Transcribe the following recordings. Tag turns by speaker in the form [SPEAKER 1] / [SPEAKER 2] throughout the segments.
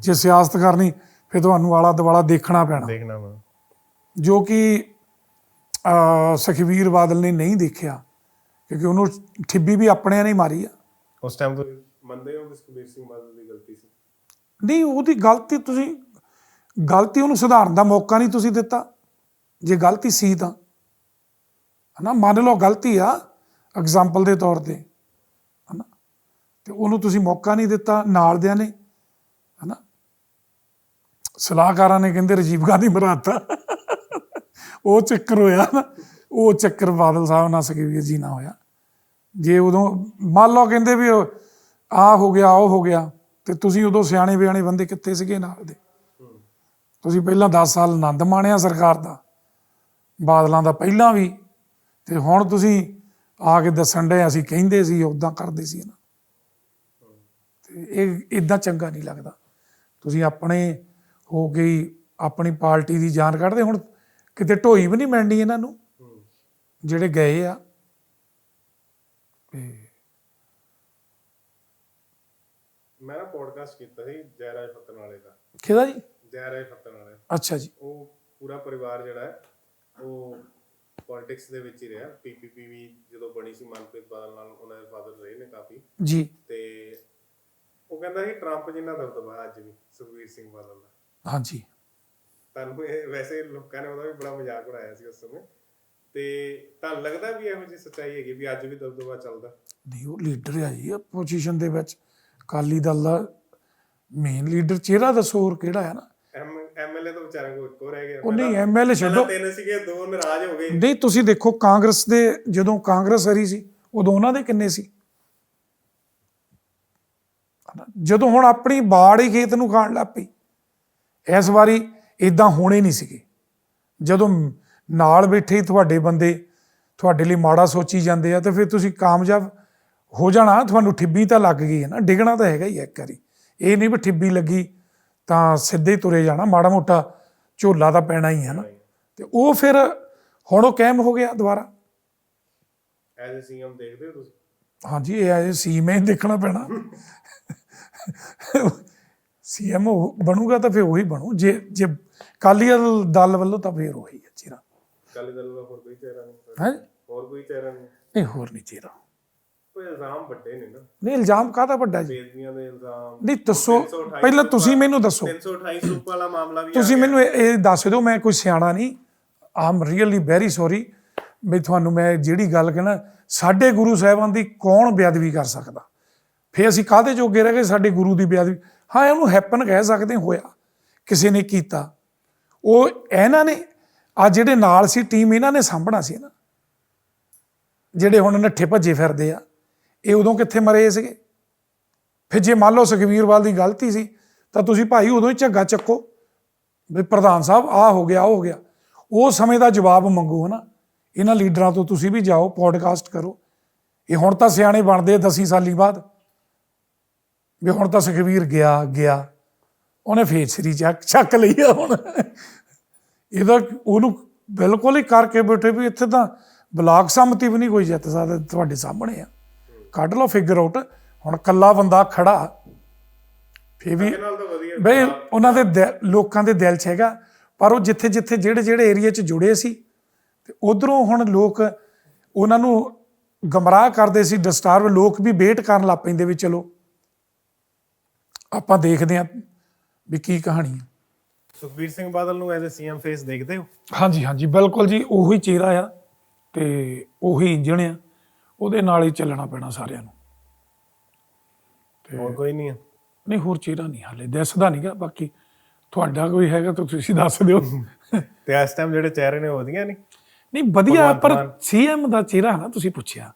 [SPEAKER 1] ਜੇ ਸਿਆਸਤ ਕਰਨੀ ਫਿਰ ਤੁਹਾਨੂੰ ਆਲਾ ਦੁਆਲਾ ਦੇਖਣਾ ਪੈਣਾ।
[SPEAKER 2] ਦੇਖਣਾ ਵਾ
[SPEAKER 1] ਜੋ ਕਿ ਅਹ, ਸੁਖਬੀਰ ਬਾਦਲ ਨੇ ਨਹੀਂ ਦੇਖਿਆ ਕਿਉਂਕਿ ਉਹਨੂੰ ਠਿੱਬੀ ਵੀ ਆਪਣਿਆਂ ਨੇ ਮਾਰੀ ਆ।
[SPEAKER 2] ਉਸ ਟਾਈਮ ਤੋਂ ਮੰਨਦੇ ਹੋ ਕਿ ਸੁਖਬੀਰ ਸਿੰਘ ਬਾਦਲ ਦੀ ਗਲਤੀ ਸੀ?
[SPEAKER 1] ਨਹੀਂ ਉਹਦੀ ਗਲਤੀ ਤੁਸੀਂ ਗਲਤੀ ਉਹਨੂੰ ਸੁਧਾਰਨ ਦਾ ਮੌਕਾ ਨਹੀਂ ਤੁਸੀਂ ਦਿੱਤਾ। ਜੇ ਗਲਤੀ ਸੀ ਤਾਂ। ਹਨਾ ਮੰਨ ਲਓ ਗਲਤੀ ਆ ਐਗਜ਼ਾਮਪਲ ਦੇ ਤੌਰ ਤੇ। ਹਨਾ ਤੇ ਉਹਨੂੰ ਤੁਸੀਂ ਮੌਕਾ ਨਹੀਂ ਦਿੱਤਾ ਨਾਲ ਦਿਆਂ ਨੇ। ਸਲਾਹਕਾਰਾਂ ਨੇ ਕਹਿੰਦੇ ਰਾਜੀਵ ਗਾਂਧੀ ਮਰਾਤਾ। ਉਹ ਚੱਕਰ ਹੋਇਆ ਨਾ, ਉਹ ਚੱਕਰ ਬਾਦਲ ਸਾਹਿਬ ਨਾਲ ਸੁਖਬੀਰ ਜੀ ਨਾਲ ਹੋਇਆ। ਜੇ ਉਦੋਂ, ਮੰਨ ਲਓ ਕਹਿੰਦੇ ਵੀ ਆ ਹੋ ਗਿਆ, ਉਹ ਹੋ ਗਿਆ, ਤੇ ਤੁਸੀਂ ਉਦੋਂ ਸਿਆਣੇ ਬਿਆਣੇ ਬੰਦੇ ਕਿੱਥੇ ਸੀਗੇ ਨਾਲ ਦੇ? ਤੁਸੀਂ ਪਹਿਲਾਂ 10 ਸਾਲ ਆਨੰਦ ਮਾਣਿਆ ਸਰਕਾਰ ਦਾ, ਬਾਦਲਾਂ ਦਾ ਪਹਿਲਾਂ ਵੀ, ਤੇ ਹੁਣ ਤੁਸੀਂ ਆ ਕੇ ਦੱਸਣ ਦੇ ਅਸੀਂ ਕਹਿੰਦੇ ਸੀ ਉਦਾਂ ਕਰਦੇ ਸੀ ਨਾ। ਤੇ ਇਹ ਇਦਾਂ ਚੰਗਾ ਨਹੀਂ ਲੱਗਦਾ। ਤੁਸੀਂ ਆਪਣੇ ਹੋ ਹੀ ਆਪਣੀ ਪਾਰਟੀ ਦੀ ਜਾਨ ਕੱਢਦੇ ਹੁਣ ਕਿਤੇ ਢੋਈ ਵੀ ਨਹੀਂ ਮਿਲਣੀ ਇਹਨਾਂ ਨੂੰ। ਜਿਹੜੇ ਗਏ ਆ। ਤੇ
[SPEAKER 2] ਮੈਂ ਨਾ ਪੋਡਕਾਸਟ ਕੀਤਾ ਸੀ ਜੈਰਾਜ ਫੱਤਨ ਵਾਲੇ ਦਾ।
[SPEAKER 1] ਕਿਹਦਾ ਜੀ?
[SPEAKER 2] ਜੈਰਾਜ ਫੱਤਨ ਵਾਲੇ
[SPEAKER 1] ਅੱਛਾ ਜੀ।
[SPEAKER 2] ਉਹ ਪੂਰਾ ਪਰਿਵਾਰ ਜਿਹੜਾ ਹੈ ਉਹ ਪੋਲਿਟਿਕਸ ਦੇ ਵਿੱਚ ਹੀ ਰਿਹਾ। ਪੀਪੀਪੀ ਵੀ ਜਦੋਂ ਬਣੀ ਸੀ ਮਨਪ੍ਰੀਤ ਬਾਦਲ ਨਾਲ ਉਹਨਾਂ ਦੇ ਫਾਦਰ ਰਹੇ ਨੇ ਕਾਫੀ।
[SPEAKER 1] ਜੀ।
[SPEAKER 2] ਤੇ ਉਹ ਕਹਿੰਦਾ ਸੀ ਟਰੰਪ ਜਿੰਨਾ ਦਬਦਬਾ ਅੱਜ ਵੀ ਸੁਖਬੀਰ ਸਿੰਘ ਬਾਦਲ ਦਾ।
[SPEAKER 1] ਹਾਂਜੀ।
[SPEAKER 2] ਤੁਹਾਨੂੰ ਇਹ ਵੈਸੇ ਲੋਕਾਂ ਨੇ ਉਹਦਾ ਵੀ ਬੜਾ ਮਜ਼ਾਕ ਉਡਾਇਆ ਸੀ ਉਸ ਸਮੇਂ। ਤੇ ਤੁਹਾਨੂੰ ਲੱਗਦਾ ਵੀ ਇਹੋ ਜਿਹੀ ਸੱਚਾਈ ਹੈਗੀ ਵੀ ਅੱਜ ਵੀ ਦਬਦਬਾ ਚੱਲਦਾ?
[SPEAKER 1] ਨਹੀਂ ਉਹ ਲੀਡਰ ਆ ਜੀ ਪੋਜੀਸ਼ਨ ਦੇ ਵਿੱਚ ਅਕਾਲੀ ਦਲ ਦਾ ਮੇਨ ਲੀਡਰ ਚਿਹਰਾ ਦੱਸੋ ਹੋਰ ਕਿਹੜਾ ਹੈ ਨਾ?
[SPEAKER 2] ਐਮਐਲਏ ਤਾਂ ਵਿਚਾਰਿਆਂ ਕੋਲ ਇੱਕੋ ਰਹਿ ਗਿਆ
[SPEAKER 1] ਉਹ ਨਹੀਂ ਐਮਐਲਏ ਛੱਡੋ।
[SPEAKER 2] ਤਿੰਨ ਸੀਗੇ ਦੋ ਨਾਰਾਜ਼ ਹੋ ਗਏ।
[SPEAKER 1] ਨਹੀਂ ਤੁਸੀਂ ਦੇਖੋ ਕਾਂਗਰਸ ਦੇ ਜਦੋਂ ਕਾਂਗਰਸ ਹਰੀ ਸੀ ਉਦੋਂ ਉਹਨਾਂ ਦੇ ਕਿੰਨੇ ਸੀ? ਜਦੋਂ ਹੁਣ ਆਪਣੀ ਬਾੜ ਹੀ ਖੇਤ ਨੂੰ ਖਾਣ ਲੱਗ ਪਈ। ਇਸ ਵਾਰੀ ਇਦਾਂ ਹੋਣੇ ਨਹੀਂ ਸੀਗੇ। ਜਦੋਂ ਨਾਲ ਬੈਠੇ ਹੀ ਤੁਹਾਡੇ ਬੰਦੇ ਤੁਹਾਡੇ ਲਈ ਮਾੜਾ ਸੋਚੀ ਜਾਂਦੇ ਆ ਤੇ ਫਿਰ ਤੁਸੀਂ ਕਾਮਯਾਬ ਹੋ ਜਾਣਾ ਤੁਹਾਨੂੰ ਠਿੱਬੀ ਤਾਂ ਲੱਗ ਗਈ ਹੈ ਨਾ ਡਿੱਗਣਾ ਤਾਂ ਹੈਗਾ ਹੀ ਇੱਕ ਵਾਰੀ। ਇਹ ਨਹੀਂ ਵੀ ਠਿੱਬੀ ਲੱਗੀ ਤਾਂ ਸਿੱਧੇ ਤੁਰੇ ਜਾਣਾ ਮਾੜਾ ਮੋਟਾ ਝੋਲਾ ਤਾਂ ਪੈਣਾ ਹੀ ਹੈ ਨਾ। ਤੇ ਉਹ ਫਿਰ ਹੁਣ ਉਹ ਕਾਇਮ ਹੋ ਗਿਆ ਦੁਬਾਰਾ।
[SPEAKER 2] ਐਜ਼ ਅ ਸੀਐਮ ਦੇਖਦੇ ਹੋ ਤੁਸੀਂ?
[SPEAKER 1] ਹਾਂਜੀ ਇਹ ਆਏ ਸੀਐਮ ਹੀ ਦੇਖਣਾ ਪੈਣਾ। ਸੀਐਮ ਬਣੂਗਾ ਤਾਂ ਫਿਰ ਉਹੀ ਬਣੂ। ਜੇ ਜੇ ਕਾਲੀ ਦਲ ਵੱਲੋਂ ਤਾਂ ਫਿਰ ਉਹੀ ਹੈ ਚਿਹਰਾ।
[SPEAKER 2] ਅਕਾਲੀ ਦਲ ਦਾ ਹੋਰ ਕੋਈ ਚਿਹਰਾ ਨਹੀਂ
[SPEAKER 1] ਹੈ?
[SPEAKER 2] ਹੋਰ ਕੋਈ ਚਿਹਰਾ ਨਹੀਂ।
[SPEAKER 1] ਨਹੀਂ ਹੋਰ ਨਹੀਂ ਚਿਹਰਾ।
[SPEAKER 2] ਕੋਈ ਇਲਜ਼ਾਮ ਵੱਡੇ ਨੇ ਨਾ।
[SPEAKER 1] ਨਹੀਂ ਇਲਜ਼ਾਮ ਕਾਹਦਾ ਵੱਡਾ ਜੀ?
[SPEAKER 2] ਬੇਦਬੀਆਂ ਦੇ ਇਲਜ਼ਾਮ।
[SPEAKER 1] ਨਹੀਂ ਦੱਸੋ।
[SPEAKER 2] 328
[SPEAKER 1] ਪਹਿਲਾਂ ਤੁਸੀਂ ਮੈਨੂੰ ਦੱਸੋ।
[SPEAKER 2] 328 ਸੂਪ ਵਾਲਾ ਮਾਮਲਾ ਵੀ
[SPEAKER 1] ਤੁਸੀਂ ਮੈਨੂੰ ਇਹ ਦੱਸ ਦਿਓ ਮੈਂ ਕੋਈ ਸਿਆਣਾ ਨਹੀਂ। ਆਮ ਰੀਅਲੀ ਵੈਰੀ ਸੌਰੀ ਵੀ ਤੁਹਾਨੂੰ ਮੈਂ ਜਿਹੜੀ ਗੱਲ ਕਹਿਣਾ ਸਾਡੇ ਗੁਰੂ ਸਾਹਿਬਾਨ ਦੀ ਕੌਣ ਬੇਅਦਬੀ ਕਰ ਸਕਦਾ? ਫੇ ਅਸੀਂ ਕਾਹਦੇ ਜੋਗੇ ਰਹਿ ਗਏ? ਸਾਡੇ ਗੁਰੂ ਦੀ ਬੇਅਦਬੀ ਹਾਂ ਇਹਨੂੰ ਹੈਪਨ ਕਹਿ ਸਕਦੇ ਹੋਇਆ। ਕਿਸੇ ਨੇ ਕੀਤਾ। ਉਹ ਇਹਨਾਂ ਨੇ, ਆ ਜਿਹੜੇ ਨਾਲ ਸੀ ਟੀਮ ਇਹਨਾਂ ਨੇ ਸਾਂਭਣਾ ਸੀ ਨਾ। ਜਿਹੜੇ ਹੁਣ ਨੱਠੇ ਭੱਜੇ ਫਿਰਦੇ ਆ, ਇਹ ਉਦੋਂ ਕਿੱਥੇ ਮਰੇ ਸੀਗੇ? ਫਿਰ ਜੇ ਮੰਨ ਲਓ ਸੁਖਵੀਰਵਾਲ ਦੀ ਗਲਤੀ ਸੀ, ਤਾਂ ਤੁਸੀਂ ਭਾਈ ਉਦੋਂ ਹੀ ਝੱਗਾ ਚੱਕੋ। ਵੀ ਪ੍ਰਧਾਨ ਸਾਹਿਬ ਆ ਹੋ ਗਿਆ, ਉਹ ਹੋ ਗਿਆ। ਉਹ ਸਮੇਂ ਦਾ ਜਵਾਬ ਮੰਗੋ, ਹਨਾ। ਇਹਨਾਂ ਲੀਡਰਾਂ ਤੋਂ ਤੁਸੀਂ ਵੀ ਜਾਓ ਪੋਡਕਾਸਟ ਕਰੋ। ਇਹ ਹੁਣ ਤਾਂ ਸਿਆਣੇ ਬਣਦੇ ਆ 10 ਸਾਲੀ ਬਾਅਦ। ਵੀ ਹੁਣ ਤਾਂ ਸੁਖਵੀਰ ਗਿਆ ਗਿਆ। ਉਹਨੇ ਫੇਰ ਸਰੀ ਚੱਕ ਚੱਕ ਲਈ ਆ ਹੁਣ। ਇਹਦਾ ਉਹਨੂੰ ਬਿਲਕੁਲ ਹੀ ਕਰਕੇ ਬੈਠੇ ਵੀ ਇੱਥੇ ਤਾਂ ਬਲਾਕ ਸੰਮਤੀ ਵੀ ਨਹੀਂ ਕੋਈ ਜਿੱਤ ਸਕਦਾ ਤੁਹਾਡੇ ਸਾਹਮਣੇ ਆ। ਕੱਢ ਲਓ ਫਿਗਰ ਆਊਟ ਹੁਣ ਕੱਲਾ ਬੰਦਾ ਖੜਾ। ਫੇਰ ਵੀ ਬਈ ਉਹਨਾਂ ਦੇ ਦਿ- ਲੋਕਾਂ ਦੇ ਦਿਲ 'ਚ ਹੈਗਾ। ਪਰ ਉਹ ਜਿੱਥੇ ਜਿੱਥੇ ਜਿਹੜੇ ਜਿਹੜੇ ਏਰੀਆ 'ਚ ਜੁੜੇ ਸੀ ਤੇ ਉਧਰੋਂ ਹੁਣ ਲੋਕ ਉਹਨਾਂ ਨੂੰ ਗਮਰਾਹ ਕਰਦੇ ਸੀ ਡਿਸਟਰਬ ਲੋਕ ਵੀ ਵੇਟ ਕਰਨ ਲੱਗ ਪੈਂਦੇ ਵੀ ਚਲੋ। ਆਪਾਂ ਦੇਖਦੇ ਹਾਂ ਵੀ ਕੀ ਕਹਾਣੀ ਹੈ।
[SPEAKER 2] ਸੁਖਬੀਰ ਸਿੰਘ ਬਾਦਲ ਨੂੰ ਐਜ਼ ਅ ਸੀਐਮ ਫੇਸ ਦੇਖਦੇ ਹੋ?
[SPEAKER 1] ਹਾਂਜੀ ਹਾਂਜੀ ਬਿਲਕੁਲ ਜੀ ਉਹੀ ਚਿਹਰਾ ਆ ਤੇ ਉਹੀ ਇੰਜਣ ਆ ਉਹਦੇ ਨਾਲ ਹੀ ਚੱਲਣਾ ਪੈਣਾ ਸਾਰਿਆਂ ਨੂੰ।
[SPEAKER 2] ਹੋਰ ਕੋਈ ਨਹੀਂ ਹੈ
[SPEAKER 1] ਨਹੀਂ ਹੋਰ ਚਿਹਰਾ ਨਹੀਂ ਹਾਲੇ ਦਿਸਦਾ ਨਹੀਂਗਾ ਬਾਕੀ ਤੁਹਾਡਾ ਕੋਈ ਹੈਗਾ ਤਾਂ ਤੁਸੀਂ ਦੱਸ ਦਿਓ।
[SPEAKER 2] ਤੇ ਇਸ ਟਾਈਮ ਜਿਹੜੇ ਚਿਹਰੇ ਨੇ ਉਹ ਵਧੀਆ ਨਹੀਂ
[SPEAKER 1] ਨਹੀਂ ਵਧੀਆ ਪਰ। ਸੀਐਮ ਦਾ ਚਿਹਰਾ ਨਾ ਤੁਸੀਂ ਪੁੱਛਿਆ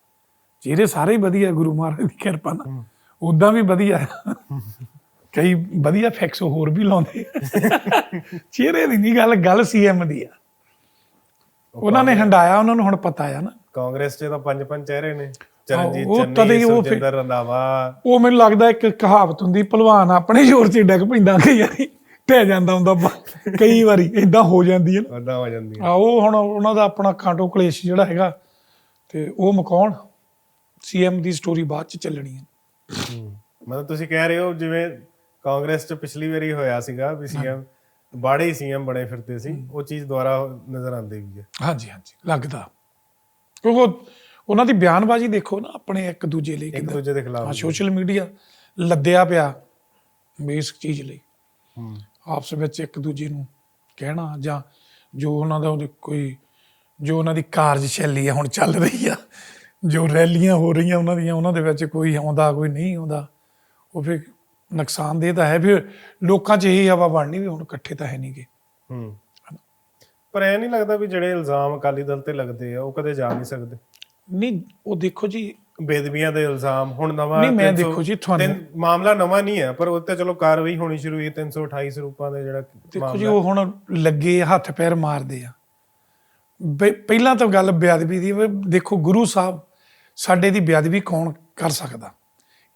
[SPEAKER 1] ਚਿਹਰੇ ਸਾਰੇ ਵਧੀਆ ਗੁਰੂ ਮਹਾਰਾਜ ਦੀ ਕਿਰਪਾ ਨਾਲ। ਉਦਾਂ ਵੀ ਵਧੀਆ ਹੈ। ਕਈ ਵਧੀਆ ਫੈਕਸ ਹੋਰ ਵੀ ਲਾਉਂਦੇ। ਚਿਹਰੇ ਦੀ ਨਹੀਂ ਗੱਲ ਗੱਲ ਸੀਐਮ ਦੀ ਆ। ਉਹਨਾਂ ਨੇ ਹੰਡਾਇਆ ਉਹਨਾਂ ਨੂੰ ਹੁਣ ਪਤਾ ਆ ਨਾ।
[SPEAKER 2] ਕਾਂਗਰਸ 'ਚ ਤਾਂ ਪੰਜ ਪੰਜ ਚਿਹਰੇ ਨੇ। ਚਰਨਜੀਤ ਚੰਨੀ ਸੁਖਜਿੰਦਰ ਰੰਧਾਵਾ।
[SPEAKER 1] ਉਹ ਮੈਨੂੰ ਲੱਗਦਾ ਇੱਕ ਕਹਾਵਤ ਹੁੰਦੀ ਭਲਵਾਨ ਆਪਣੇ ਜ਼ੋਰ 'ਚ ਡਿੱਗ ਪੈਂਦਾ ਕਈ ਵਾਰੀ ਢਹਿ ਜਾਂਦਾ ਹੁੰਦਾ ਕਈ ਵਾਰੀ ਇਦਾਂ ਹੋ ਜਾਂਦੀ ਹੈ ਨਾ।
[SPEAKER 2] ਉਹਦਾ ਹੋ ਜਾਂਦੀ ਹੈ
[SPEAKER 1] ਆ ਉਹ ਹੁਣ ਉਹਨਾਂ ਦਾ ਆਪਣਾ ਕਾਂਟੋ ਕਲੇਸ਼ ਜਿਹੜਾ ਹੈਗਾ ਤੇ ਉਹ ਮਕਾਉਣ ਸੀਐਮ ਦੀ ਸਟੋਰੀ ਬਾਅਦ ਚ ਚੱਲਣੀ ਹੈ।
[SPEAKER 2] ਮਤਲਬ ਤੁਸੀਂ ਕਹਿ ਰਹੇ ਹੋ ਜਿਵੇਂ ਕਾਂਗਰਸ ਚ ਪਿਛਲੀ ਵਾਰੀ ਹੋਇਆ ਸੀਗਾ ਵੀ ਸੀਐਮ ਬਾੜੇ ਹੀ ਸੀਐਮ ਬਣੇ ਫਿਰਦੇ ਸੀ ਉਹ ਚੀਜ਼ ਦੁਬਾਰਾ ਨਜ਼ਰ ਆਉਂਦੀ ਵੀ ਹੈ।
[SPEAKER 1] ਹਾਂਜੀ ਹਾਂਜੀ ਲੱਗਦਾ। ਕਿਉਂਕਿ ਉਹ- ਉਹਨਾਂ ਦੀ ਬਿਆਨਬਾਜ਼ੀ ਦੇਖੋ ਨਾ ਆਪਣੇ ਇੱਕ ਦੂਜੇ ਲਈ
[SPEAKER 2] ਇੱਕ ਦੂਜੇ ਦੇ
[SPEAKER 1] ਹਾਂ
[SPEAKER 2] ਖਿਲਾਫ
[SPEAKER 1] ਸੋਸ਼ਲ ਮੀਡੀਆ ਲੱਦਿਆ ਪਿਆ ਇਸ ਚੀਜ਼ ਲਈ।
[SPEAKER 2] ਹੂੰ।
[SPEAKER 1] ਆਪਸ ਵਿੱਚ ਇੱਕ ਦੂਜੇ ਨੂੰ ਕਹਿਣਾ ਜਾਂ ਜੋ ਉਹਨਾਂ ਦਾ ਕੋਈ ਜੋ ਉਹਨਾਂ ਦੀ ਕਾਰਜਸ਼ੈਲੀ ਆ ਹੁਣ ਚੱਲ ਰਹੀ ਆ ਜੋ ਰੈਲੀਆਂ ਹੋ ਰਹੀਆਂ ਉਹਨਾਂ ਦੀਆਂ ਉਹਨਾਂ ਦੇ ਵਿੱਚ ਕੋਈ ਆਉਂਦਾ ਕੋਈ ਨਹੀਂ ਆਉਂਦਾ ਉਹ ਫਿਰ ਨੁਕਸਾਨਦੇਹ ਤਾਂ ਹੈ ਫਿਰ ਲੋਕਾਂ 'ਚ ਇਹ ਹਵਾ ਬਣਨੀ ਵੀ ਹੁਣ ਇਕੱਠੇ ਤਾਂ ਹੈ ਨਹੀਂਗੇ।
[SPEAKER 2] ਹੂੰ। ਪਰ ਇਹ ਨਹੀਂ ਲੱਗਦਾ ਵੀ ਜਿਹੜੇ ਇਲਜ਼ਾਮ ਅਕਾਲੀ ਦਲ ਤੇ ਲੱਗਦੇ ਆ ਉਹ ਕਦੇ ਜਾ ਨਹੀਂ ਸਕਦੇ?
[SPEAKER 1] ਨਹੀਂ ਉਹ ਦੇਖੋ ਜੀ।
[SPEAKER 2] ਬੇਦਬੀਆਂ ਦੇ ਇਲਜ਼ਾਮ ਹੁਣ ਨਵਾਂ
[SPEAKER 1] ਨਹੀਂ, ਮੈਂ
[SPEAKER 2] 300
[SPEAKER 1] ਦੇਖੋ ਜੀ, ਤੁਹਾਨੂੰ-
[SPEAKER 2] ਤਿੰਨ- ਮਾਮਲਾ ਨਵਾਂ ਨਹੀਂ ਹੈ ਪਰ ਉੱਤੇ ਚਲੋ ਕਾਰਵਾਈ ਹੋਣੀ ਸ਼ੁਰੂ ਹੋਈ 328 ਸਰੂਪਾਂ ਦੇ ਜਿਹੜਾ
[SPEAKER 1] ਦੇਖੋ ਜੀ ਉਹ ਹੁਣ ਲੱਗੇ ਹੱਥ ਪੈਰ ਮਾਰਦੇ ਆ। ਬਈ- ਪਹਿਲਾਂ ਤਾਂ ਗੱਲ ਬੇਅਦਬੀ ਦੀ ਵੀ ਦੇਖੋ ਗੁਰੂ ਸਾਹਿਬ ਸਾਡੇ ਦੀ ਬੇਅਦਬੀ ਕੌਣ ਕਰ ਸਕਦਾ?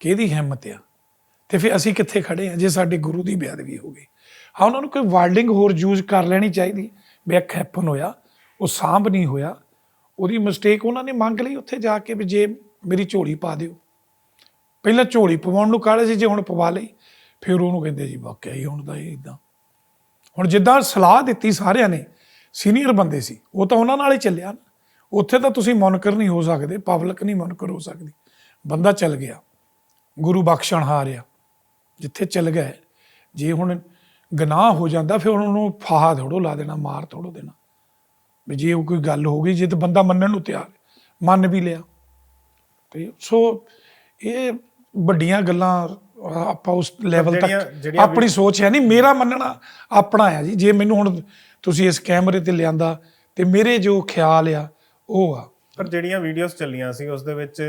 [SPEAKER 1] ਕਿਹਦੀ ਹਿੰਮਤ ਆ? ਤੇ ਫਿਰ ਅਸੀਂ ਕਿੱਥੇ ਖੜੇ ਆ ਜੇ ਸਾਡੇ ਗੁਰੂ ਦੀ ਬੇਅਦਬੀ ਹੋ ਗਈ। ਹਾਂ, ਉਹਨਾਂ ਨੂੰ ਕੋਈ ਵਰਡਿੰਗ ਹੋਰ ਯੂਜ਼ ਕਰ ਲੈਣੀ ਚਾਹੀਦੀ। ਵੀ ਇੱਕ ਹੈਪਨ ਹੋਇਆ, ਉਹ ਸਾਂਭ ਨਹੀਂ ਹੋਇਆ। ਉਹਦੀ ਮਿਸਟੇਕ ਉਹਨਾਂ ਨੇ ਮੰਗ ਲਈ ਉੱਥੇ ਜਾ ਕੇ ਵੀ ਜੇ ਮੇਰੀ ਝੋਲੀ ਪਾ ਦਿਓ। ਪਹਿਲਾਂ ਝੋਲੀ ਪਵਾਉਣ ਨੂੰ ਕਾਹਲੇ ਸੀ, ਜੇ ਹੁਣ ਪਵਾ ਲਈ, ਫਿਰ ਉਹਨੂੰ ਕਹਿੰਦੇ ਜੀ, ਵਾਕਿਆ ਹੀ ਹੁਣ ਤਾਂ ਇਹ ਇਦਾਂ ਹੁਣ ਜਿੱਦਾਂ ਸਲਾਹ ਦਿੱਤੀ ਸਾਰਿਆਂ ਨੇ ਸੀਨੀਅਰ ਬੰਦੇ ਸੀ, ਉਹ ਤਾਂ ਉਹਨਾਂ ਨਾਲ ਹੀ ਚੱਲਿਆ ਨਾ। ਉੱਥੇ ਤਾਂ ਤੁਸੀਂ ਮੁਨਕਰ ਨਹੀਂ ਹੋ ਸਕਦੇ ਪਬਲਿਕ ਨਹੀਂ ਮੁਨਕਰ ਹੋ ਸਕਦੀ। ਬੰਦਾ ਚੱਲ ਗਿਆ, ਗੁਰੂ ਬਖਸ਼ਣ ਹਾਰਿਆ। ਜਿੱਥੇ ਚੱਲ ਗਿਆ ਜੇ ਹੁਣ ਗਨਾਹ ਹੋ ਜਾਂਦਾ ਫਿਰ ਉਹਨੂੰ ਫਾਹਾ ਥੋੜੋ ਲਾ ਦੇਣਾ ਮਾਰ ਥੋੜੋ ਦੇਣਾ। ਵੀ ਜੇ ਉਹ ਕੋਈ ਗੱਲ ਹੋ ਗਈ ਜੇ ਤਾਂ ਬੰਦਾ ਮੰਨਣ ਨੂੰ ਤਿਆਰ ਮੰਨ ਵੀ ਲਿਆ। ਤੇ ਸੋ ਇਹ ਵੱਡੀਆਂ ਗੱਲਾਂ ਆਪਾਂ ਉਸ ਲੈਵਲ ਤੱਕ ਆਪਣੀ ਸੋਚ ਹੈ ਨਹੀਂ ਮੇਰਾ ਮੰਨਣਾ ਆਪਣਾ ਆ ਜੀ। ਜੇ ਮੈਨੂੰ ਹੁਣ ਤੁਸੀਂ ਇਸ ਕੈਮਰੇ ਤੇ ਲਿਆਂਦਾ ਤੇ ਮੇਰੇ ਜੋ ਖਿਆਲ ਆ ਉਹ ਆ।
[SPEAKER 2] ਪਰ ਜਿਹੜੀਆਂ ਵੀਡੀਓਜ਼ ਚੱਲੀਆਂ ਸੀ ਉਸ ਦੇ ਵਿੱਚ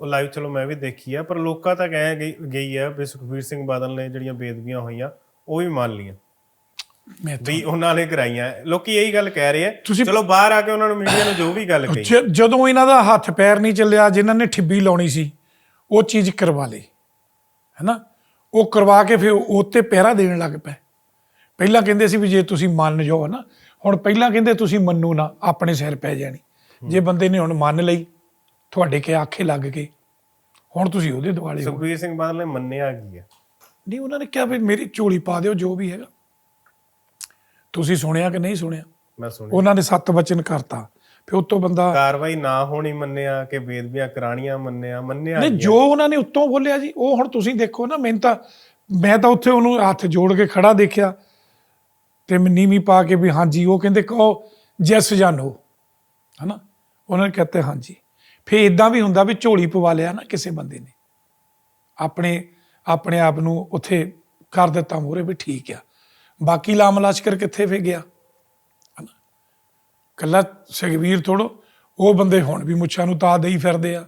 [SPEAKER 2] ਉਹ ਲਾਈਵ ਚਲੋ ਮੈਂ ਵੀ ਦੇਖੀ ਆ ਪਰ ਲੋਕਾਂ ਤੱਕ ਐ ਗਈ ਗਈ ਆ ਵੀ ਸੁਖਬੀਰ ਸਿੰਘ ਬਾਦਲ ਨੇ ਜਿਹੜੀਆਂ ਬੇਦਬੀਆਂ ਹੋਈਆਂ ਉਹ ਵੀ ਮੰਨ ਲਈਆਂ।
[SPEAKER 1] ਮੈਂ
[SPEAKER 2] ਵੀ ਉਹਨਾਂ ਨੇ ਕਰਾਈਆਂ। ਲੋਕੀ ਇਹੀ ਗੱਲ ਕਹਿ ਰਹੇ ਆ ਚਲੋ ਬਾਹਰ ਆ ਕੇ ਉਹਨਾਂ ਨੂੰ ਮੀਡੀਆ ਨੂੰ ਜੋ ਵੀ ਗੱਲ ਕਹੀ।
[SPEAKER 1] ਜਦੋਂ ਇਹਨਾਂ ਦਾ ਹੱਥ ਪੈਰ ਨਹੀਂ ਚੱਲਿਆ ਜਿਨ੍ਹਾਂ ਨੇ ਠਿੱਬੀ ਲਾਉਣੀ ਸੀ ਉਹ ਚੀਜ਼ ਕਰਵਾ ਲਈ। ਹੈਨਾ? ਉਹ ਕਰਵਾ ਕੇ ਫਿਰ ਉਹ ਤੇ ਪਹਿਰਾ ਦੇਣ ਲੱਗ ਪਏ। ਪਹਿਲਾਂ ਕਹਿੰਦੇ ਸੀ ਵੀ ਜੇ ਤੁਸੀਂ ਮੰਨ ਜਾਓ ਨਾ ਹੁਣ ਪਹਿਲਾਂ ਕਹਿੰਦੇ ਤੁਸੀਂ ਮੰਨੂ ਨਾ ਆਪਣੇ ਸਿਰ ਪੈ ਜਾਣੀ। ਜੇ ਬੰਦੇ ਨੇ ਹੁਣ ਮੰਨ ਲਈ ਤੁਹਾਡੇ ਕੇ ਆਖੇ ਲੱਗ ਗਏ। ਹੁਣ ਤੁਸੀਂ ਉਹਦੇ ਦੁਆਲੇ ਹੋ
[SPEAKER 2] ਸੁਖਬੀਰ ਸਿੰਘ ਬਾਦਲ ਨੇ ਮੰਨਿਆ ਕੀ ਆ?
[SPEAKER 1] ਨਹੀਂ ਉਹਨਾਂ ਨੇ ਕਿਹਾ ਵੀ ਮੇਰੀ ਝੋਲੀ ਪਾ ਦਿਓ ਜੋ ਵੀ ਹੈਗਾ। ਤੁਸੀਂ ਸੁਣਿਆ ਕਿ ਨਹੀਂ ਸੁਣਿਆ?
[SPEAKER 2] ਮੈਂ ਸੁਣਿਆ।
[SPEAKER 1] ਉਹਨਾਂ ਨੇ ਸੱਤ ਵਚਨ ਕਰਤਾ। ਫਿਰ ਉਤੋਂ ਬੰਦਾ
[SPEAKER 2] ਕਾਰਵਾਈ ਨਾ ਹੋਣੀ ਮੰਨਿਆ ਕਿ ਬੇਦਬੀਆਂ ਕਰਾਣੀਆਂ ਮੰਨਿਆ ਮੰਨਿਆ
[SPEAKER 1] ਨਹੀਂ
[SPEAKER 2] ਕੀ?
[SPEAKER 1] ਜੋ ਉਹਨਾਂ ਨੇ ਉੱਤੋਂ ਬੋਲਿਆ ਜੀ ਉਹ ਹੁਣ ਤੁਸੀਂ ਦੇਖੋ ਨਾ ਮੈਨੂੰ ਤਾਂ ਮੈਂ ਤਾਂ ਉੱਥੇ ਉਹਨੂੰ ਹੱਥ ਜੋੜ ਕੇ ਖੜਾ ਦੇਖਿਆ। ਤੇ ਮੈਂ ਨੀਵੀਂ ਪਾ ਕੇ ਵੀ ਹਾਂਜੀ ਉਹ ਕਹਿੰਦੇ ਕਹੋ ਜੈਸ ਜਾਂ ਨੋ ਹਨਾ? ਉਹਨਾਂ ਨੇ ਕਹਤੇ ਹਾਂਜੀ। ਫਿਰ ਇਦਾਂ ਵੀ ਹੁੰਦਾ ਵੀ ਝੋਲੀ ਪਵਾ ਲਿਆ ਨਾ ਕਿਸੇ ਬੰਦੇ ਨੇ। ਆਪਣੇ ਆਪਣੇ ਆਪ ਨੂੰ ਉੱਥੇ ਕਰ ਦਿੱਤਾ ਮੂਹਰੇ ਵੀ ਠੀਕ ਆ। ਬਾਕੀ ਲਾਮ ਲਸ਼ਕਰ ਕਿੱਥੇ ਫੇ ਗਿਆ? ਕੱਲਾ ਸੁਖਬੀਰ ਥੋੜੋ ਉਹ ਬੰਦੇ ਹੁਣ ਵੀ ਮੁੱਛਾਂ ਨੂੰ ਤਾ ਦੇਈ ਫਿਰਦੇ ਆ।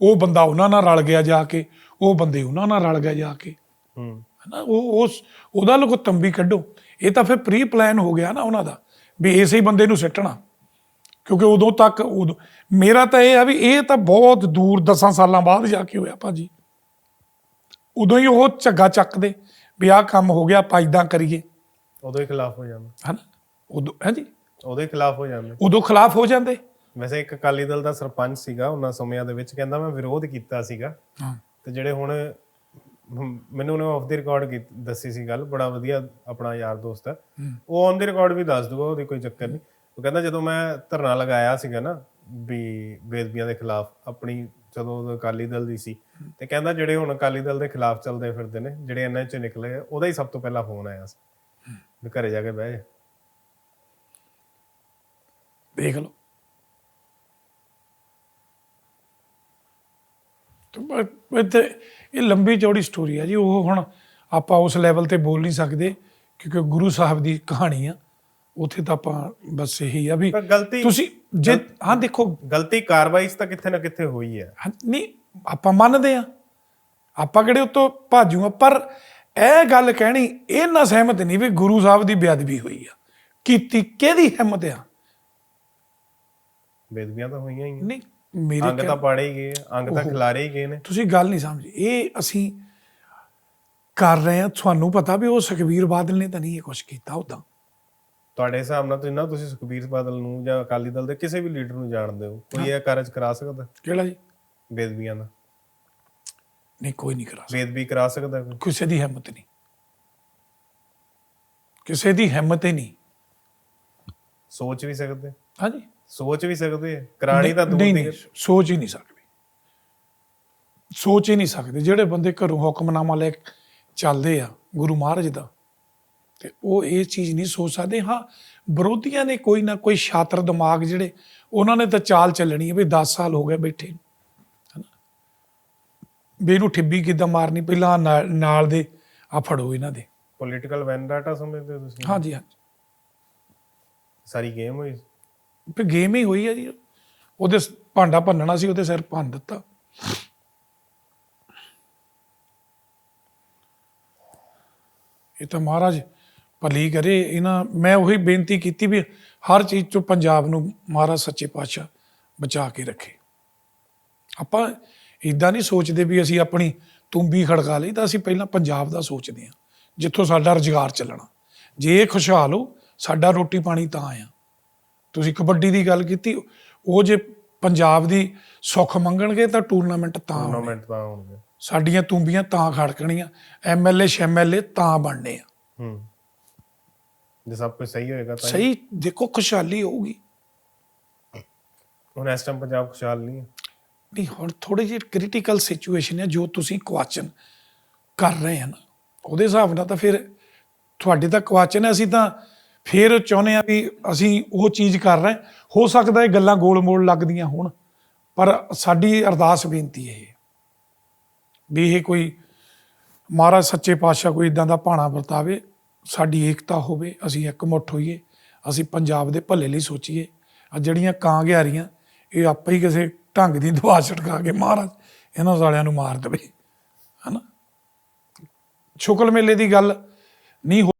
[SPEAKER 1] ਉਹ ਬੰਦਾ ਉਹਨਾਂ ਨਾਲ ਰਲ ਗਿਆ ਜਾ ਕੇ ਉਹ ਬੰਦੇ ਉਹਨਾਂ ਨਾਲ ਰਲ ਗਏ ਜਾ ਕੇ।
[SPEAKER 2] ਹੂੰ।
[SPEAKER 1] ਹਨਾ? ਉਹ ਉਸ ਉਹਦਾ ਲੋਕੋ ਤੰਬੀ ਕੱਢੋ। ਇਹ ਤਾਂ ਫਿਰ ਪ੍ਰੀ ਪਲਾਨ ਹੋ ਗਿਆ ਨਾ ਉਹਨਾਂ ਦਾ ਵੀ ਇਸੇ ਹੀ ਬੰਦੇ ਨੂੰ ਸਿੱਟਣਾ। ਕਿਉਂਕਿ ਉਦੋਂ ਤੱਕ ਉਦੋਂ ਮੇਰਾ ਤਾਂ ਇਹ ਆ ਵੀ ਇਹ ਤਾਂ ਬਹੁਤ ਦੂਰ 10 ਸਾਲਾਂ ਬਾਅਦ ਜਾ ਕੇ ਹੋਇਆ ਭਾਜੀ। ਉਦੋਂ ਹੀ ਉਹ ਝੱਗਾ ਚੱਕਦੇ ਵੀ ਆਹ ਕੰਮ ਹੋ ਗਿਆ ਆਪਾਂ ਇਦਾਂ ਕਰੀਏ।
[SPEAKER 2] ਉਦੋਂ ਹੀ ਖਿਲਾਫ ਹੋ ਜਾਂਦਾ।
[SPEAKER 1] ਹਨਾ? ਉਦੋਂ ਹਾਂਜੀ?
[SPEAKER 2] ਉਦੋਂ ਹੀ ਖਿਲਾਫ ਹੋ ਜਾਂਦੇ।
[SPEAKER 1] ਉਦੋਂ ਖਿਲਾਫ ਹੋ ਜਾਂਦੇ।
[SPEAKER 2] ਵੈਸੇ ਇੱਕ ਅਕਾਲੀ ਦਲ ਦਾ ਸਰਪੰਚ ਸੀਗਾ ਉਹਨਾਂ ਸਮਿਆਂ ਦੇ ਵਿੱਚ ਕਹਿੰਦਾ ਮੈਂ ਵਿਰੋਧ ਕੀਤਾ ਸੀਗਾ।
[SPEAKER 1] ਹਾਂ।
[SPEAKER 2] ਤੇ ਜਿਹੜੇ ਹੁਣ ਮੈਨੂੰ ਉਹਨੇ ਆਫ ਦੀ ਰਿਕਾਰਡ ਦੱਸੀ ਸੀ ਗੱਲ ਬੜਾ ਵਧੀਆ ਆਪਣਾ ਯਾਰ ਦੋਸਤ ਹੈ। ਉਹ ਔਨ ਦੀ ਰਿਕਾਰਡ ਵੀ ਦੱਸ ਦੂਗਾ ਉਹਦੀ ਕੋਈ ਚੱਕਰ ਨਹੀਂ। ਉਹ ਕਹਿੰਦਾ ਜਦੋਂ ਮੈਂ ਧਰਨਾ ਲਗਾਇਆ ਸੀਗਾ ਨਾ ਵੀ ਬੇਦਬੀਆਂ ਦੇ ਖਿਲਾਫ ਆਪਣੀ, ਜਦੋਂ ਅਕਾਲੀ ਦਲ ਦੀ ਸੀ, ਤੇ ਕਹਿੰਦਾ ਜਿਹੜੇ ਹੁਣ ਅਕਾਲੀ ਦਲ ਦੇ ਖਿਲਾਫ ਚੱਲਦੇ ਫਿਰਦੇ ਨੇ, ਜਿਹੜੇ ਇਹਨਾਂ ਚੋਂ ਨਿਕਲੇ ਉਹਦਾ ਹੀ ਸਭ ਤੋਂ ਪਹਿਲਾਂ ਫੋਨ ਆਇਆ ਸੀ ਵੀ ਘਰੇ ਜਾ ਕੇ ਬਹਿ ਜਾ।
[SPEAKER 1] ਦੇਖ ਲਓ। ਇਹ ਤੇ ਇਹ ਲੰਬੀ ਚੌੜੀ ਸਟੋਰੀ ਹੈ ਜੀ, ਉਹ ਹੁਣ ਆਪਾਂ ਉਸ ਲੈਵਲ ਤੇ ਬੋਲ ਨਹੀਂ ਸਕਦੇ, ਕਿਉਂਕਿ ਗੁਰੂ ਸਾਹਿਬ ਦੀ ਕਹਾਣੀ ਆ। ਉੱਥੇ ਤਾਂ ਆਪਾਂ ਬਸ ਇਹੀ ਆ ਵੀ
[SPEAKER 2] ਪਰ ਗਲਤੀ
[SPEAKER 1] ਤੁਸੀਂ ਜੇ ਹਾਂ ਦੇਖੋ।
[SPEAKER 2] ਗਲਤੀ ਕਾਰਵਾਈ ਤਾਂ ਕਿੱਥੇ ਨਾ ਕਿੱਥੇ ਹੋਈ ਹੈ
[SPEAKER 1] ਹਾਂ, ਨਹੀਂ ਆਪਾਂ ਮੰਨਦੇ ਆ। ਆਪਾਂ ਕਿਹੜੇ ਉਤੋਂ ਭਾਜੂ ਆ ਪਰ ਇਹ ਗੱਲ ਕਹਿਣੀ ਇਹ ਨਾ ਸਹਿਮਤ ਨਹੀਂ ਵੀ ਗੁਰੂ ਸਾਹਿਬ ਦੀ ਬੇਅਦਬੀ ਹੋਈ ਆ। ਕੀਤੀ ਕਿਹਦੀ ਹਿੰਮਤ ਆ?
[SPEAKER 2] ਬੇਦਬੀਆਂ ਤਾਂ ਹੋਈਆਂ ਹੀ ਆ।
[SPEAKER 1] ਨਹੀਂ ਮੇਰੇ
[SPEAKER 2] ਅੰਗ ਤਾਂ ਪਾੜੇ ਹੀ ਗਏ ਆ, ਅੰਗ ਤਾਂ ਖਿਲਾਰੇ ਹੀ ਗਏ ਨੇ।
[SPEAKER 1] ਤੁਸੀਂ ਗੱਲ ਨਹੀਂ ਸਮਝੇ। ਇਹ ਅਸੀਂ ਕਰ ਰਹੇ ਹਾਂ ਤੁਹਾਨੂੰ ਪਤਾ ਵੀ ਉਹ ਸੁਖਬੀਰ ਬਾਦਲ ਨੇ ਤਾਂ ਨਹੀਂ ਇਹ ਕੁਝ ਕੀਤਾ ਉਦਾਂ
[SPEAKER 2] ਤੁਹਾਡੇ ਹਿਸਾਬ ਨਾਲ ਤੁਸੀਂ ਨਾ ਤੁਸੀਂ ਸੁਖਬੀਰ ਬਾਦਲ ਨੂੰ ਜਾਂ ਅਕਾਲੀ ਦਲ ਦੇ ਕਿਸੇ ਵੀ ਲੀਡਰ ਨੂੰ ਜਾਣਦੇ ਹੋ? ਕੋਈ ਇਹ ਕਾਰਜ ਕਰਾ ਸਕਦਾ?
[SPEAKER 1] ਕਿਹੜਾ ਜੀ?
[SPEAKER 2] ਬੇਦਬੀਆਂ ਦਾ।
[SPEAKER 1] ਨਹੀਂ ਕੋਈ ਨਹੀਂ ਕਰਾ ਸਕਦਾ।
[SPEAKER 2] ਬੇਦਬੀ ਕਰਾ ਸਕਦਾ ਕੋਈ?
[SPEAKER 1] ਕਿਸੇ ਦੀ ਹਿੰਮਤ ਨਹੀਂ। ਕਿਸੇ ਦੀ ਹਿੰਮਤ ਹੀ ਨਹੀਂ।
[SPEAKER 2] ਸੋਚ ਵੀ ਸਕਦੇ?
[SPEAKER 1] ਹਾਂਜੀ।
[SPEAKER 2] ਸੋਚ ਵੀ ਸਕਦੇ? ਆ। ਕਰਾਣੀ ਤਾਂ ਦੂਰ
[SPEAKER 1] ਨਹੀਂ
[SPEAKER 2] ਦੀ
[SPEAKER 1] ਸੋਚ ਹੀ ਨਹੀਂ ਸਕਦੇ। ਸੋਚ ਹੀ ਨਹੀਂ ਸਕਦੇ। ਜਿਹੜੇ ਬੰਦੇ ਘਰੋਂ ਹੁਕਮਨਾਮਾ ਲੈ ਕੇ ਚੱਲਦੇ ਆ ਗੁਰੂ ਮਹਾਰਾਜ ਦਾ ਤੇ ਉਹ ਇਹ ਚੀਜ਼ ਨਹੀਂ ਸੋਚ ਸਕਦੇ। ਹਾਂ ਵਿਰੋਧੀਆਂ ਨੇ ਕੋਈ ਨਾ ਕੋਈ ਛਾਤਰ ਦਿਮਾਗ ਜਿਹੜੇ ਉਹਨਾਂ ਨੇ ਤਾਂ ਚਾਲ ਚੱਲਣੀ ਹੈ ਵੀ 10 ਸਾਲ ਹੋ ਗਏ ਬੈਠੇ ਵੀ ਇਹਨੂੰ ਠਿੱਬੀ ਕਿੱਦਾਂ ਮਾਰਨੀ ਪਹਿਲਾਂ ਨਾਲ- ਦੇ ਆ ਫੜੋ ਇਹਨਾਂ ਦੇ।
[SPEAKER 2] ਪੋਲੀਟੀਕਲ ਵੈਂਡਾਟਾ ਸਮਝਦੇ ਹੋ ਤੁਸੀਂ?
[SPEAKER 1] ਹਾਂਜੀ ਹਾਂਜੀ।
[SPEAKER 2] ਸਾਰੀ ਗੇਮ ਹੋਈ?
[SPEAKER 1] ਫਿਰ ਗੇਮ ਹੀ ਹੋਈ ਹੈ ਜੀ। ਉਹਦੇ ਭਾਂਡਾ ਭੰਨਣਾ ਸੀ ਉਹਦੇ ਸਿਰ ਭੰਨ ਦਿੱਤਾ। ਇਹ ਤਾਂ ਮਹਾਰਾਜ ਭਲੀ ਕਰੇ ਇਹਨਾਂ ਮੈਂ ਉਹੀ ਬੇਨਤੀ ਕੀਤੀ ਵੀ ਹਰ ਚੀਜ਼ ਤੋਂ ਪੰਜਾਬ ਨੂੰ ਮਹਾਰਾਜ ਸੱਚੇ ਪਾਤਸ਼ਾਹ ਬਚਾ ਕੇ ਰੱਖੇ। ਆਪਾਂ ਇਦਾਂ ਨਹੀਂ ਸੋਚਦੇ ਵੀ ਅਸੀਂ ਆਪਣੀ ਤੁੰਬੀ ਖੜਕਾ ਲਈ ਤਾਂ ਅਸੀਂ ਪਹਿਲਾਂ ਪੰਜਾਬ ਦਾ ਸੋਚਦੇ ਹਾਂ ਜਿੱਥੋਂ ਸਾਡਾ ਰੁਜ਼ਗਾਰ ਚੱਲਣਾ। ਜੇ ਇਹ ਖੁਸ਼ਹਾਲ ਹੋ ਸਾਡਾ ਰੋਟੀ ਪਾਣੀ ਤਾਂ ਆ ਤੁਸੀਂ ਕਬੱਡੀ ਦੀ ਗੱਲ ਕੀਤੀ ਉਹ ਜੇ ਪੰਜਾਬ ਦੀ ਸੁੱਖ ਮੰਗਣਗੇ ਤਾਂ ਟੂਰਨਾਮੈਂਟ ਤਾਂ।
[SPEAKER 2] ਟੂਰਨਾਮੈਂਟ ਤਾਂ ਹੋਣਗੇ
[SPEAKER 1] ਸਾਡੀਆਂ ਤੁੰਬੀਆਂ ਤਾਂ ਖੜਕਣੀਆਂ ਐਮਐਲਏ ਸ਼ੈਮਐਲਏ ਤਾਂ ਬਣਨੇ ਆ।
[SPEAKER 2] ਹੂੰ। ਜੇ ਸਭ ਕੁਝ ਸਹੀ ਹੋਏਗਾ ਤਾਂ
[SPEAKER 1] ਸਹੀ ਦੇਖੋ ਖੁਸ਼ਹਾਲੀ ਹੋਊਗੀ।
[SPEAKER 2] ਹੁਣ ਇਸ ਟਾਈਮ ਪੰਜਾਬ ਖੁਸ਼ਹਾਲ ਨਹੀਂ ਹੈ।
[SPEAKER 1] ਨਹੀਂ ਹੁਣ ਥੋੜੀ ਜਿਹੀ ਕ੍ਰਿਟੀਕਲ ਸਿਚੁਏਸ਼ਨ ਹੈ ਜੋ ਤੁਸੀਂ ਕੁਐਸਚਨ ਕਰ ਰਹੇ ਹਨ। ਉਹਦੇ ਹਿਸਾਬ ਨਾਲ ਤਾਂ ਫਿਰ ਤੁਹਾਡੇ ਤਾਂ ਕੁਐਸਚਨ ਹੈ ਅਸੀਂ ਤਾਂ ਫਿਰ ਚਾਹੁੰਦੇ ਆ ਵੀ ਅਸੀਂ ਉਹ ਚੀਜ਼ ਕਰ ਰਹੇ ਹਾਂ। ਸਕਦਾ ਇਹ ਗੱਲਾਂ ਗੋਲ ਮੋਲ ਲੱਗਦੀਆਂ ਹੋਣ ਪਰ ਸਾਡੀ ਅਰਦਾਸ ਬੇਨਤੀ ਇਹ ਹੈ ਵੀ ਇਹ ਕੋਈ ਮਹਾਰਾਜ ਸੱਚੇ ਪਾਤਸ਼ਾਹ ਕੋਈ ਇਦਾਂ ਦਾ ਭਾਣਾ ਵਰਤਾਵੇ। ਸਾਡੀ ਏਕਤਾ ਹੋਵੇ, ਅਸੀਂ ਇਕਮੁੱਠ ਹੋਈਏ, ਅਸੀਂ ਪੰਜਾਬ ਦੇ ਭਲੇ ਲਈ ਸੋਚੀਏ। ਆ ਜਿਹੜੀਆਂ ਕਾਂ ਗਿਆਰੀਆਂ ਇਹ ਆਪੇ ਹੀ ਕਿਸੇ ਢੰਗ ਦੀ ਦਵਾ ਛਟਕਾ ਕੇ ਮਹਾਰਾਜ ਇਹਨਾਂ ਸਾਲਿਆਂ ਨੂੰ ਮਾਰ ਦੇਵੇ। ਹਨਾ? ਸ਼ੁਕਲ ਮੇਲੇ ਦੀ ਗੱਲ ਨਹੀਂ ਹੋ